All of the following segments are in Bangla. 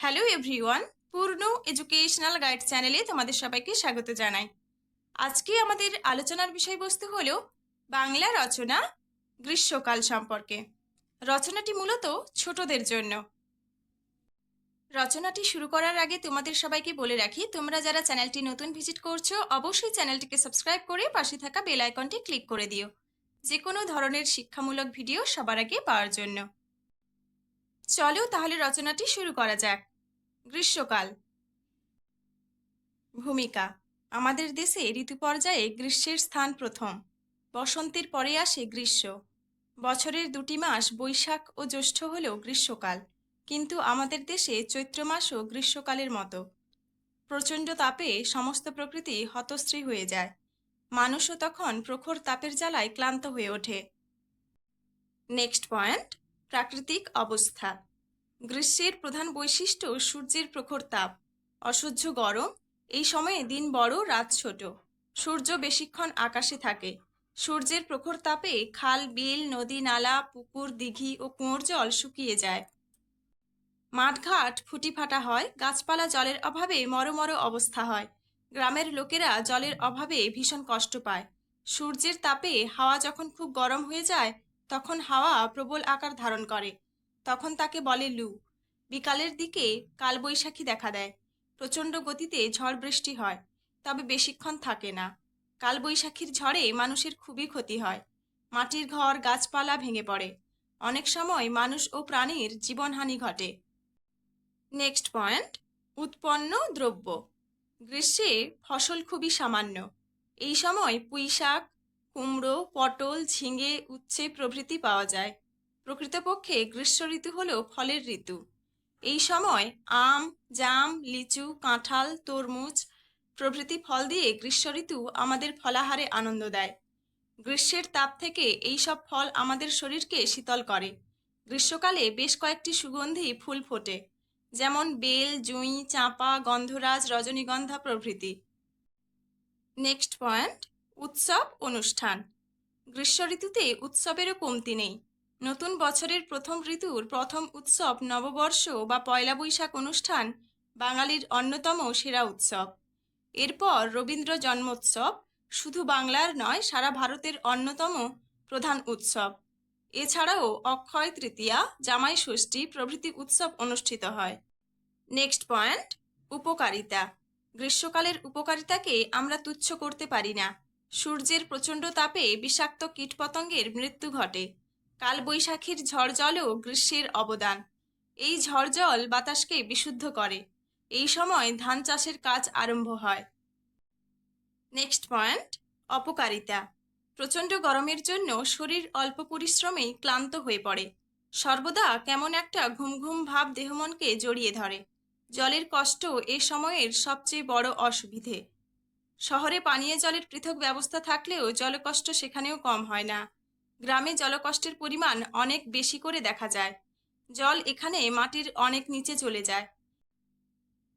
Hello everyone Purna educational guide চ্যানেলে তোমাদের সবাইকে স্বাগত জানাই। আজকে আমাদের আলোচনার বিষয়বস্তু হলো বাংলা রচনা, গ্রীষ্মকাল সম্পর্কে। রচনাটি মূলত ছোটদের জন্য। রচনাটি শুরু করার আগে তোমাদের সবাইকে বলে রাখি, তোমরা যারা চ্যানেলটি নতুন ভিজিট করছ, অবশ্যই চ্যানেলটিকে সাবস্ক্রাইব করে পাশে থাকা বেল আইকনটি ক্লিক করে দিও। যে কোনো ধরনের শিক্ষামূলক ভিডিও সবার আগে পাওয়ার জন্য। চলো তাহলে রচনাটি শুরু করা যাক। গ্রীষ্মকাল। ভূমিকা। আমাদের দেশে ঋতু পর্যায়ে গ্রীষ্মের স্থান প্রথম। বসন্তের পরে আসে গ্রীষ্ম। বছরের দুটি মাস বৈশাখ ও জ্যৈষ্ঠ হলেও গ্রীষ্মকাল, কিন্তু আমাদের দেশে চৈত্র মাসও গ্রীষ্মকালের মতো। প্রচণ্ড তাপে সমস্ত প্রকৃতি হতশ্রী হয়ে যায়। মানুষও তখন প্রখর তাপের জ্বালায় ক্লান্ত হয়ে ওঠে। নেক্সট পয়েন্ট প্রাকৃতিক অবস্থা। গ্রীষ্মের প্রধান বৈশিষ্ট্য সূর্যের প্রখর তাপ, অসহ্য গরম, এই সময়ে দিন বড়, রাত ছোট। সূর্য বেশিক্ষণ আকাশে থাকে। সূর্যের প্রখর তাপে খাল, বিল, নদী, নালা, পুকুর, দিঘি ও কুয়োর জল শুকিয়ে যায়। মাঠঘাট ফুটি ফাটা হয়, গাছপালা জলের অভাবে মরমর অবস্থা হয়। গ্রামের লোকেরা জলের অভাবে ভীষণ কষ্ট পায়। সূর্যের তাপে হাওয়া যখন খুব গরম হয়ে যায়, তখন হাওয়া প্রবল আকার ধারণ করে। তখন তাকে বলে লু। বিকালের দিকে কালবৈশাখী দেখা দেয়। প্রচণ্ড গতিতে ঝড় বৃষ্টি হয়, তবে বেশিক্ষণ থাকে না। কালবৈশাখীর ঝড়ে মানুষের খুবই ক্ষতি হয়। মাটির ঘর, গাছপালা ভেঙে পড়ে। অনেক সময় মানুষ ও প্রাণীর জীবনহানি ঘটে। নেক্সট পয়েন্ট, উৎপন্ন দ্রব্য। গ্রীষ্মে ফসল খুবই সামান্য। এই সময় পুঁই শাক কুমড়ো, পটল, ঝিঙে, উচ্ছে প্রভৃতি পাওয়া যায়। প্রকৃতপক্ষে গ্রীষ্ম ঋতু হল ফলের ঋতু। এই সময় আম, জাম, লিচু, কাঁঠাল, তরমুজ প্রভৃতি ফল দিয়ে গ্রীষ্ম ঋতু আমাদের ফলাহারে আনন্দ দেয়। গ্রীষ্মের তাপ থেকে এই সব ফল আমাদের শরীরকে শীতল করে। গ্রীষ্মকালে বেশ কয়েকটি সুগন্ধি ফুল ফোটে, যেমন বেল, জুঁই, চাঁপা, গন্ধরাজ, রজনীগন্ধা প্রভৃতি। নেক্সট পয়েন্ট, উৎসব অনুষ্ঠান। গ্রীষ্ম ঋতুতে উৎসবেরও কমতি নেই। নতুন বছরের প্রথম ঋতুর প্রথম উৎসব নববর্ষ বা পয়লা বৈশাখ অনুষ্ঠান, বাঙালির অন্যতম সেরা উৎসব। এরপর রবীন্দ্র জন্মোৎসব, শুধু বাংলার নয়, সারা ভারতের অন্যতম প্রধান উৎসব। এছাড়াও অক্ষয় তৃতীয়া, জামাই ষষ্ঠী প্রভৃতি উৎসব অনুষ্ঠিত হয়। নেক্সট পয়েন্ট, উপকারিতা। গ্রীষ্মকালের উপকারিতাকে আমরা তুচ্ছ করতে পারি না। সূর্যের প্রচণ্ড তাপে বিষাক্ত কীটপতঙ্গের মৃত্যু ঘটে। কালবৈশাখীর ঝড় জলও গ্রীষ্মের অবদান। এই ঝড় জল বাতাসকে বিশুদ্ধ করে। এই সময় ধান চাষের কাজ আরম্ভ হয়। নেক্সট পয়েন্ট, অপকারিতা। প্রচণ্ড গরমের জন্য শরীর অল্প পরিশ্রমেই ক্লান্ত হয়ে পড়ে। সর্বদা কেমন একটা ঘুম ঘুম ভাব দেহমনকে জড়িয়ে ধরে। জলের কষ্ট এ সময়ের সবচেয়ে বড় অসুবিধে। শহরে পানীয় জলের পৃথক ব্যবস্থা থাকলেও জলকষ্ট সেখানেও কম হয় না। গ্রামে জলকষ্টের পরিমাণ অনেক বেশি করে দেখা যায়। জল এখানে মাটির অনেক নিচে চলে যায়।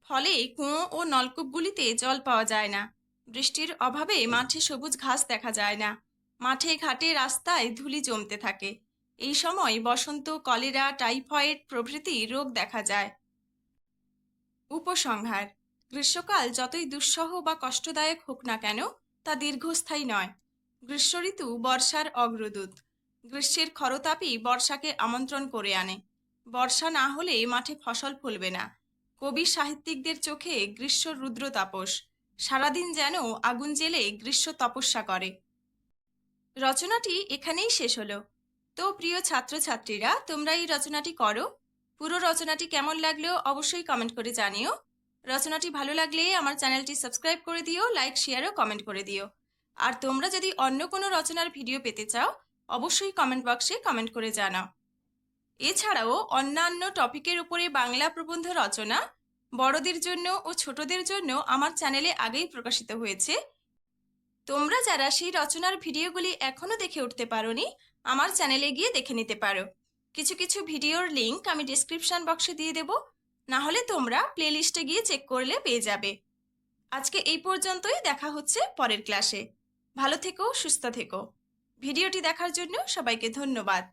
ফলে কুঁয়ো ও নলকূপগুলিতে জল পাওয়া যায় না। বৃষ্টির অভাবে মাঠে সবুজ ঘাস দেখা যায় না। মাঠে ঘাটে রাস্তায় ধুলি জমতে থাকে। এই সময় বসন্ত, কলেরা, টাইফয়েড প্রভৃতি রোগ দেখা যায়। উপসংহার, গ্রীষ্মকাল যতই দুঃসহ বা কষ্টদায়ক হোক না কেন, তা দীর্ঘস্থায়ী নয়। গ্রীষ্ম ঋতু বর্ষার অগ্রদূত। গ্রীষ্মের খরতাপই বর্ষাকে আমন্ত্রণ করে আনে। বর্ষা না হলে মাঠে ফসল ফলবে না। কবি সাহিত্যিকদের চোখে গ্রীষ্ম রুদ্র তাপস। সারাদিন যেন আগুন জেলে গ্রীষ্ম তপস্যা করে। রচনাটি এখানেই শেষ হলো। তো প্রিয় ছাত্রছাত্রীরা, তোমরা এই রচনাটি করো। পুরো রচনাটি কেমন লাগলেও অবশ্যই কমেন্ট করে জানিও। রচনাটি ভালো লাগলে আমার চ্যানেলটি সাবস্ক্রাইব করে দিও, লাইক শেয়ারও কমেন্ট করে দিও। আর তোমরা যদি অন্য কোনো রচনার ভিডিও পেতে চাও, অবশ্যই কমেন্ট বক্সে কমেন্ট করে জানাও। এছাড়াও অন্যান্য টপিকের উপরে বাংলা প্রবন্ধ রচনা, বড়দের জন্য ও ছোটদের জন্য আমার চ্যানেলে আগেই প্রকাশিত হয়েছে। তোমরা যারা সেই রচনার ভিডিওগুলি এখনও দেখে উঠতে পারোনি, আমার চ্যানেলে গিয়ে দেখে নিতে পারো। কিছু কিছু ভিডিওর লিঙ্ক আমি ডিসক্রিপশন বক্সে দিয়ে দেব না হলে তোমরা প্লেলিস্টে গিয়ে চেক করলে পেয়ে যাবে। আজকে এই পর্যন্তই, দেখা হচ্ছে পরের ক্লাসে ভালো থেকো সুস্থ থেকো। ভিডিওটি দেখার জন্য সবাইকে ধন্যবাদ।